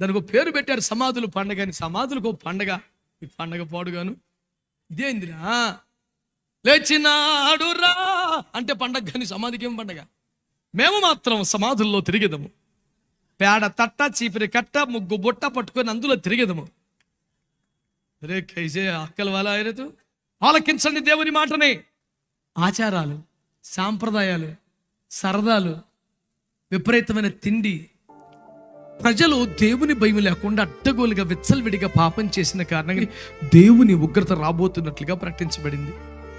దానికి ఒక పేరు పెట్టారు సమాధులు పండగ అని. సమాధులకు ఒక పండగ. ఈ పండగ పాడుగాను. ఇదేందిరా? లేచినాడు రా అంటే పండగ కానీ సమాధికి ఏం పండగ? మేము మాత్రం సమాధుల్లో తిరిగేదము. పేడ తట్ట చీపిరి కట్ట ముగ్గు బుట్ట పట్టుకొని అందులో తిరిగేదము. రే కైసే అక్కల వాళ్ళ ఆయనతో ఆలకించండి దేవుని మాటని. ఆచారాలు సాంప్రదాయాలు సరదాలు విపరీతమైన తిండి ప్రజలు దేవుని భయం లేకుండా అడ్డగోలుగా విచ్చలవిడిగా పాపం చేసిన కారణంగా దేవుని ఉగ్రత రాబోతున్నట్లుగా ప్రకటించబడింది.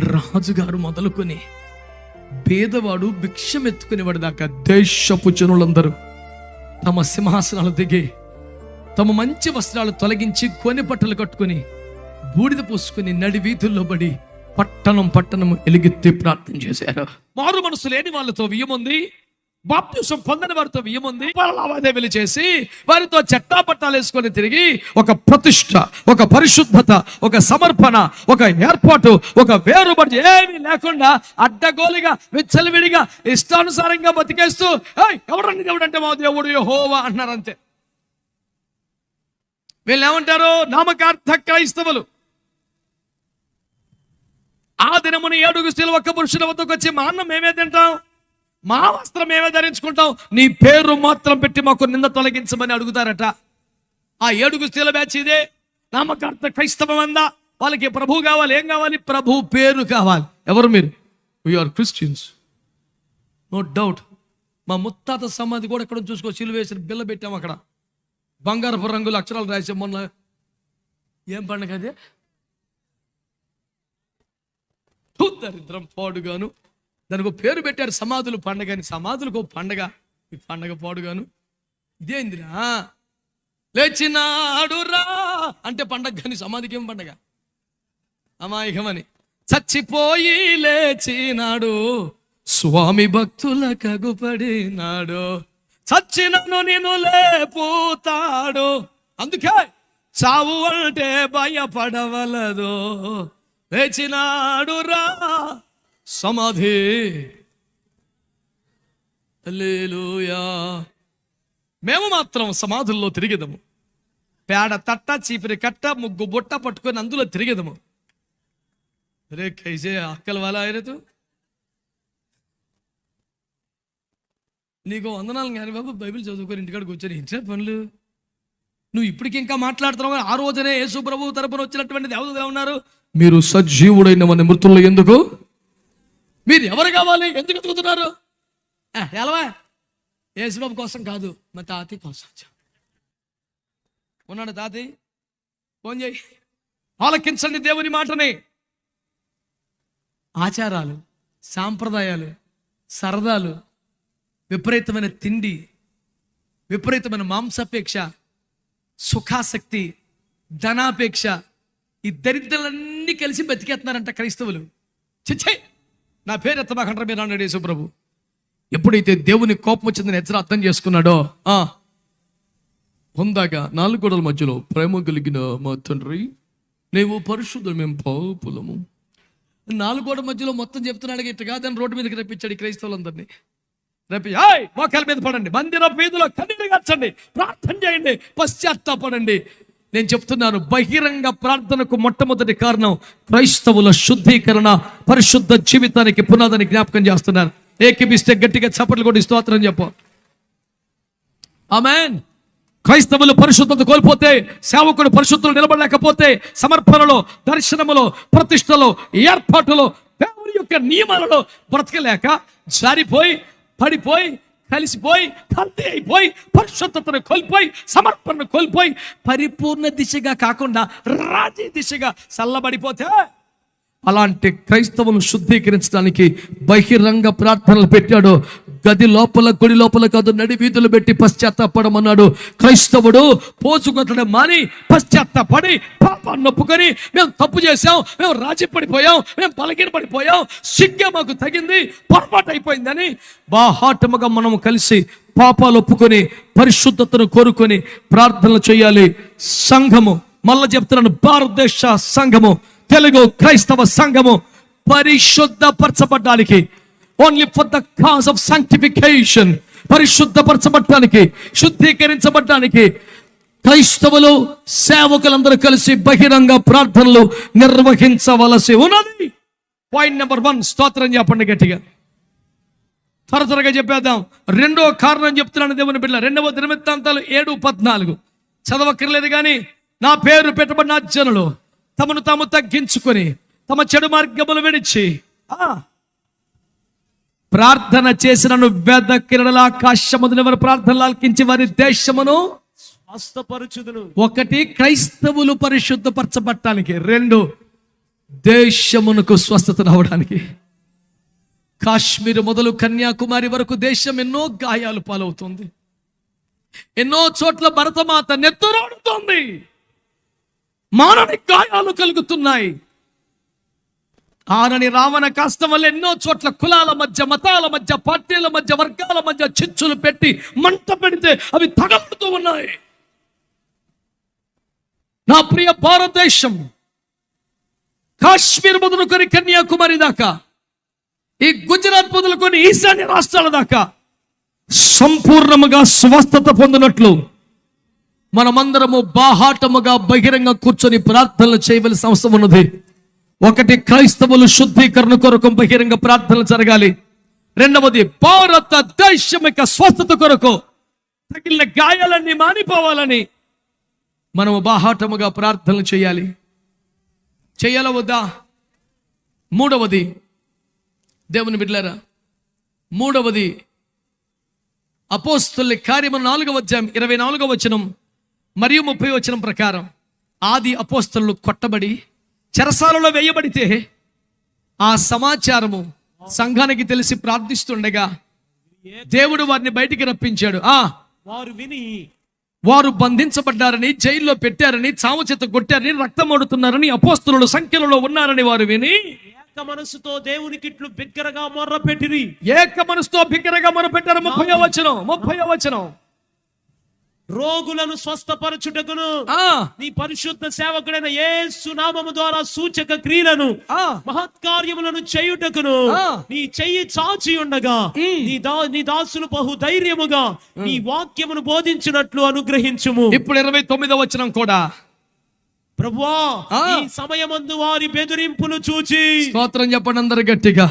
రాజుగారు మొదలుకొని పేదవాడు భిక్షం ఎత్తుకునేవాడు దాకా దేశపు జనులందరూ తమ సింహాసనాలు దిగి తమ మంచి వస్త్రాలు తొలగించి కొని బట్టలు కట్టుకొని బూడిద పూసుకుని నడి వీధుల్లో పడి పట్టణం పట్టణం ఎలుగెత్తి ప్రార్థన చేశారు. మారు మనసు లేని వాళ్ళతో వియ్యముంది. బాప్తిసం పొందని వారితో ఏముంది? లావాదేవీలు చేసి వారితో చెట్టా పట్టాలు వేసుకొని తిరిగి ఒక ప్రతిష్ట ఒక పరిశుద్ధత ఒక సమర్పణ ఒక ఏర్పాటు ఒక వేరుబడి ఏమీ లేకుండా అడ్డగోలుగా విచ్చలవిడిగా ఇష్టానుసారంగా బతికేస్తూ ఎవడండి ఎవడంటే మా దేవుడు హోవా అన్నారు అంతే వీళ్ళు ఏమంటారు నామకార్థ క్రైస్తవులు. ఆ దినమున ఏడుగు స్త్రీలు ఒక్క పురుషుల వద్దకు వచ్చి మా అన్నం మేమే తింటాం. మా వస్త్రం ఏమే ధరించుకుంటాం నీ పేరు మాత్రం పెట్టి మాకు నింద తొలగించమని అడుగుతారట. ఆ ఏడుగు స్త్రీల బ్యాచ్ ఇదే. నామకార్థ క్రైస్తవం అందా. వాళ్ళకి ప్రభు కావాలి ఏం కావాలి? ప్రభు పేరు కావాలి. ఎవరు మీరు? వీఆర్ క్రిస్టియన్స్ నో డౌట్ మా ముత్తాత సమాధి కూడా ఎక్కడ చూసుకో. సిలువ వేసిన బిల్ల పెట్టాం అక్కడ. బంగారపు రంగుల అక్షరాలు రాసాం మొన్న. ఏం పండుగ అదే? దరిద్రం పాడుగాను. దానికి పేరు పెట్టారు సమాధులు పండగ అని. సమాధులకు ఒక పండగ. ఈ పండగ పాడుగాను. ఇదేందిరా? లేచినాడు రా అంటే పండగ కానీ సమాధికి ఏం పండగ? అమాయకమని. చచ్చిపోయి లేచినాడు. స్వామి భక్తుల కగుపడినాడు. చచ్చినను నేను లేపుతాడు. అందుకే చావు అంటే భయపడవలదు. లేచినాడు రా. సమాధి. మేము మాత్రం సమాధుల్లో తిరిగేదము. పేడ తట్ట చీపిరి కట్ట ముగ్గు బుట్ట పట్టుకొని అందులో తిరిగేదము. రే కైసే అక్కల వాళ్ళ ఆయనతో నీకు వందనాలు కానీ బాబు బైబిల్ చదువుకొని ఇంటికాడికి కూర్చొని ఇంటి పనులు? నువ్వు ఇప్పటికి ఇంకా మాట్లాడుతున్నావు ఆ రోజునే యేసు ప్రభు తరపున వచ్చినటువంటి దేవతగా ఉన్నారు మీరు సజీవుడైన మన మృతుల్లో ఎందుకు? మీరు ఎవరు కావాలి? ఎందుకు ఎదుగుతున్నారు ఎలవా? యేసుబాబు కోసం కాదు మా తాతయ్య కోసం ఉన్నాడు తాతయ్య? ఫోన్ చేయి. ఆలకించండి దేవుని మాటని. ఆచారాలు సాంప్రదాయాలు సరదాలు విపరీతమైన తిండి విపరీతమైన మాంసాపేక్ష సుఖాసక్తి ధనాపేక్ష ఈ దరిద్రాలన్నీ కలిసి బతికేస్తున్నారంట క్రైస్తవులు. చిచ్చే నా పేరు ఎత్తమాకంటారా మీరు అన్నాడు యేసుప్రభు. ఎప్పుడైతే దేవుని కోపం వచ్చిందని ఎచ్చర అర్థం చేసుకున్నాడో ఆ నాలుగు గోడల మధ్యలో ప్రేమ కలిగిన మా తండ్రి నీవు పరిశుద్ధులు మేము పాపులము. నాలుగు గోడల మధ్యలో మొత్తం చెప్తున్నాడు ఇట్లా కాదని రోడ్డు మీదకి రప్పించాడు క్రైస్తవులందరినీ. రేపు మోకాల మీద పడండి మందిరం వీధిలో కన్నీరు గచ్చండి ప్రార్థన చేయండి పశ్చాత్తాపడండి నేను చెప్తున్నాను బహిరంగ ప్రార్థనకు మొట్టమొదటి కారణం క్రైస్తవుల శుద్ధీకరణ పరిశుద్ధ జీవితానికి పునాదని జ్ఞాపకం చేస్తున్నాను ఏకిపిస్తే గట్టిగా చప్పట్లు కొట్టి స్తోత్రం చెప్పు. ఆమెన్. క్రైస్తవులు పరిశుద్ధత కోల్పోతే సేవకుడు పరిశుద్ధులు నిలబడలేకపోతే సమర్పణలో దర్శనములో ప్రతిష్టలో ఏర్పాటులో దేవుని యొక్క నియమాలలో బ్రతకలేక జారిపోయి పడిపోయి కలిసిపోయి కల్తీ అయిపోయి పరిశుద్ధతను కోల్పోయి సమర్పణను కోల్పోయి పరిపూర్ణ దిశగా కాకుండా రాజీ దిశగా చల్లబడిపోతే అలాంటి క్రైస్తవులను శుద్ధీకరించడానికి బహిరంగ ప్రార్థనలు పెట్టాడు గది లోపల గుడి లోపల కాదు నడి వీధులు పెట్టి పశ్చాత్తాపడమన్నాడు. క్రైస్తవుడు పోసుకొట్టడం మాని పశ్చాత్తాపడి పాపాన్ని నొప్పుకొని మేము తప్పు చేశాం మేము రాజీ పడిపోయాం మేము పలగిన పడిపోయాం సిగ్గే మాకు తగింది పొరపాటు అయిపోయిందని బాహాటముగా మనం కలిసి పాపాలు ఒప్పుకొని పరిశుద్ధతను కోరుకొని ప్రార్థనలు చేయాలి. సంఘము మళ్ళా చెప్తున్నాను భారతదేశ సంఘము తెలుగు క్రైస్తవ సంఘము పరిశుద్ధపరచబడ్డానికి only for the cause of sanctification పరిశుద్ధపరచబడటానికి శుద్ధీకరించబడటానికి క్రైస్తవులు సేవకులందరూ కలిసి బహిరంగ ప్రార్థనలు నిర్వహించవలసి ఉన్నది. పాయింట్ నెంబర్ వన్ స్తోత్రం చెప్పండి గట్టిగా. త్వర త్వరగా చెప్పేద్దాం. రెండో కారణం చెప్తున్నాను దేవుని బిడ్డ రెండవ దినమిత్తాంతాలు ఏడు పద్నాలుగు. చదవక్కర్లేదు కానీ నా పేరు పెట్టబడిన జనులు తమను తాము తగ్గించుకొని తమ చెడు మార్గములు విడిచి ఆ, ప్రార్థన చేసినను వేద కిరణల ఆకాశముదిన వారి ప్రార్థనలు ఆలకించి వారి దేశమును స్వస్థపరచుదును. ఒకటి క్రైస్తవులు పరిశుద్ధపరచబట్టానికి రెండు దేశమునకు స్వస్థత రావడానికి. కాశ్మీర్ మొదలు కన్యాకుమారి వరకు దేశం ఎన్నో గాయాలు పాలవుతుంది. ఎన్నో చోట్ల భరతమాత నెత్తురాడుతోంది. మానని గాయాలు కలుగుతున్నాయి. ఆనని రావణ కష్టం వల్ల ఎన్నో చోట్ల కులాల మధ్య మతాల మధ్య పార్టీల మధ్య వర్గాల మధ్య చిచ్చులు పెట్టి మంట పెడితే అవి తగలుతూ ఉన్నాయి. నా ప్రియ భారతదేశం కాశ్మీర్ మొదలుకొని కన్యాకుమారి దాకా ఈ గుజరాత్ మొదలుకొని ఈశాన్య రాష్ట్రాల దాకా సంపూర్ణముగా స్వస్థత పొందినట్లు మనమందరము బాహాటముగా బహిరంగ కూర్చొని ప్రార్థనలు చేయవలసిన అవసరం ఉన్నది. ఒకటి క్రైస్తవులు శుద్ధీకరణ కొరకు బహిరంగ ప్రార్థనలు జరగాలి. రెండవది భారతదేశం యొక్క స్వస్థత కొరకు తగిలిన గాయాలన్నీ మానిపోవాలని మనము బాహాటముగా ప్రార్థనలు చేయాలి. చేయాల వద్దా? మూడవది దేవుని బిడ్డలారా మూడవది అపోస్తుల కార్యము నాలుగవ అధ్యాయం ఇరవై నాలుగవ వచనం మరియు ముప్పై వచనం ప్రకారం ఆది అపోస్తులు కొట్టబడి చెరసాలలో వేయబడితే ఆ సమాచారము సంఘానికి తెలిసి ప్రార్థిస్తుండగా దేవుడు వారిని బయటికి రప్పించాడు. ఆ వారు విని వారు బంధించబడ్డారని జైల్లో పెట్టారని చావు చేత కొట్టారని రక్తం ఓడుతున్నారని అపోస్తులు సంఖ్యలలో ఉన్నారని వారు విని ఏక మనసుతో దేవునికి ఇట్లు బిగ్గరగా మొర్ర పెట్టిరి ఏక మనసుతో బిగ్గరగా మొరపెట్టారు. ముప్పై వచనం ముప్పై వచనం. రోగులను స్వస్థపరచుటకును. నీ పరిశుద్ధ సేవకుడైన యేసు నామము ద్వారా సూచక క్రియలను మహత్కార్యములను చేయుటకును. నీ చెయ్యి చాచి ఉండగా నీ దా నీ దాసులు బహు ధైర్యముగా నీ వాక్యమును బోధించినట్లు అనుగ్రహించుము. ఇప్పుడు ఇరవై తొమ్మిదో వచనం కూడా. ప్రభువా. ఈ సమయమందు వారి బెదిరింపులు చూచి. స్తోత్రం చెప్పండి అందరు గట్టిగా.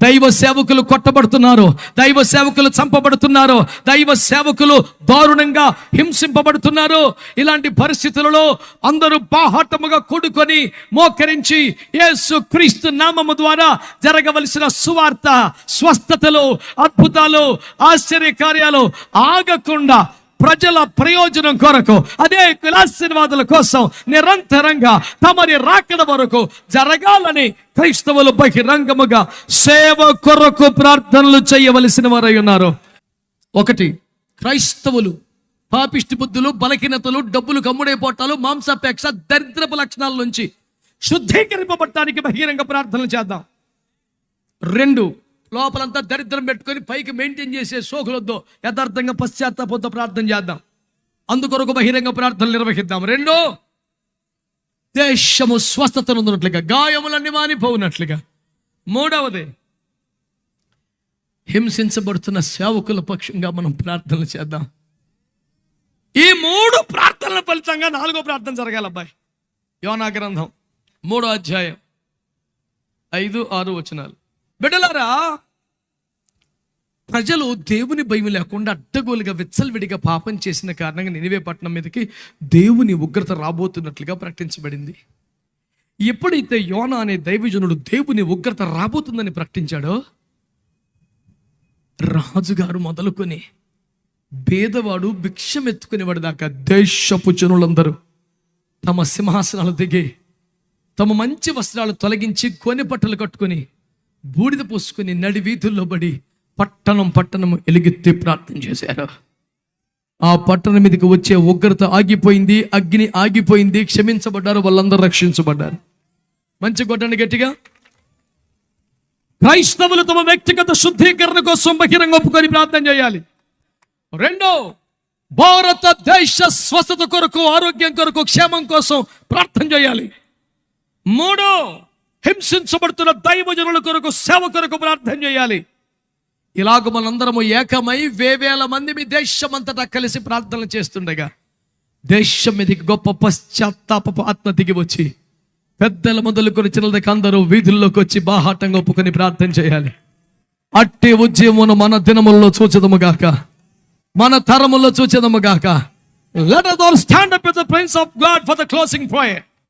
దైవ సేవకులు కొట్టబడుతున్నారు దైవ సేవకులు చంపబడుతున్నారు దైవ సేవకులు దారుణంగా హింసింపబడుతున్నారు. ఇలాంటి పరిస్థితులలో అందరూ బాహాటముగా కూడుకొని మోకరించి యేసు క్రీస్తు నామము ద్వారా జరగవలసిన సువార్త స్వస్థతలు అద్భుతాలు ఆశ్చర్య కార్యాలు ఆగకుండా ప్రజల ప్రయోజనం కొరకు అదే కులాశీర్వాదుల కోసం నిరంతరంగా తమరి రాకడ వరకు జరగాలని క్రైస్తవులు బహిరంగముగా సేవ కొరకు ప్రార్థనలు చేయవలసిన వారై ఉన్నారు. ఒకటి క్రైస్తవులు పాపిష్టి బుద్ధులు బలహీనతలు డబ్బులు కమ్ముడైపోవటాలు మాంసాపేక్ష దరిద్రపు లక్షణాల నుంచి శుద్ధీకరింపబడటానికి బహిరంగ ప్రార్థనలు చేద్దాం. రెండు లోపలంతా దరిద్రం పెట్టుకొని పైకి మెయింటైన్ చేసే సోకులొద్దు. యథార్థంగా పశ్చాత్తాపంతో ప్రార్థన చేద్దాం. అందుకొరకు బహిరంగ ప్రార్థనలు నిర్వహిద్దాం. రెండు దేశము స్వస్థత ఉన్నట్లుగా గాయములన్నీ మానిపోవునట్లుగా. మూడవది హింసించబడుతున్న సేవకుల పక్షంగా మనం ప్రార్థనలు చేద్దాం. ఈ మూడు ప్రార్థనల ఫలితంగా నాలుగో ప్రార్థన జరగాలి అబ్బాయి యోనా గ్రంథం మూడో అధ్యాయం ఐదు ఆరు వచనాలు. బిడ్డలారా ప్రజలు దేవుని భయం లేకుండా అడ్డగోలుగా విచ్చలవిడిగా పాపం చేసిన కారణంగా నినివే పట్టణం మీదకి దేవుని ఉగ్రత రాబోతున్నట్లుగా ప్రకటించబడింది. ఎప్పుడైతే యోన అనే దైవజనుడు దేవుని ఉగ్రత రాబోతుందని ప్రకటించాడో రాజుగారు మొదలుకొని భేదవాడు భిక్షం ఎత్తుకునేవాడు దాకా దేశపు జనులందరూ తమ సింహాసనాలు దిగి తమ మంచి వస్త్రాలు తొలగించి కొని బట్టలు కట్టుకొని బూడిద పోసుకుని నడి వీధుల్లో పడి పట్టణం పట్టణం ఎలుగెత్తి ప్రార్థన చేశారు. ఆ పట్టణం మీదకి వచ్చే ఉగ్రత ఆగిపోయింది అగ్ని ఆగిపోయింది క్షమించబడ్డారు వాళ్ళందరూ రక్షించబడ్డారు. మంచి కొట్టండి గట్టిగా. క్రైస్తవులు తమ వ్యక్తిగత శుద్ధీకరణ కోసం బహిరంగ ఒప్పుకొని ప్రార్థన చేయాలి. రెండో భారతదేశ స్వస్థత కొరకు ఆరోగ్యం కొరకు క్షేమం కోసం ప్రార్థన చేయాలి. మూడో హింసించబడుతున్న దైవజనుల కొరకు సేవ కొరకు ప్రార్థన చేయాలి. ఇలాగ మనందరము ఏకమై వేవేల మంది మీ దేశమంతటా కలిసి ప్రార్థనలు చేస్తుండగా దేశం మీద గొప్ప పశ్చాత్తాపపు ఆత్మ దిగి వచ్చి పెద్దల మొదలుకొని చిన్నదకి అందరూ వీధుల్లోకి వచ్చి బాహాటంగా ఒప్పుకొని ప్రార్థన చేయాలి. అట్టి ఉద్యమమును మన దినముల్లో చూచదముగాక మన తరముల్లో చూచదముగాక let us all stand up with the prince of god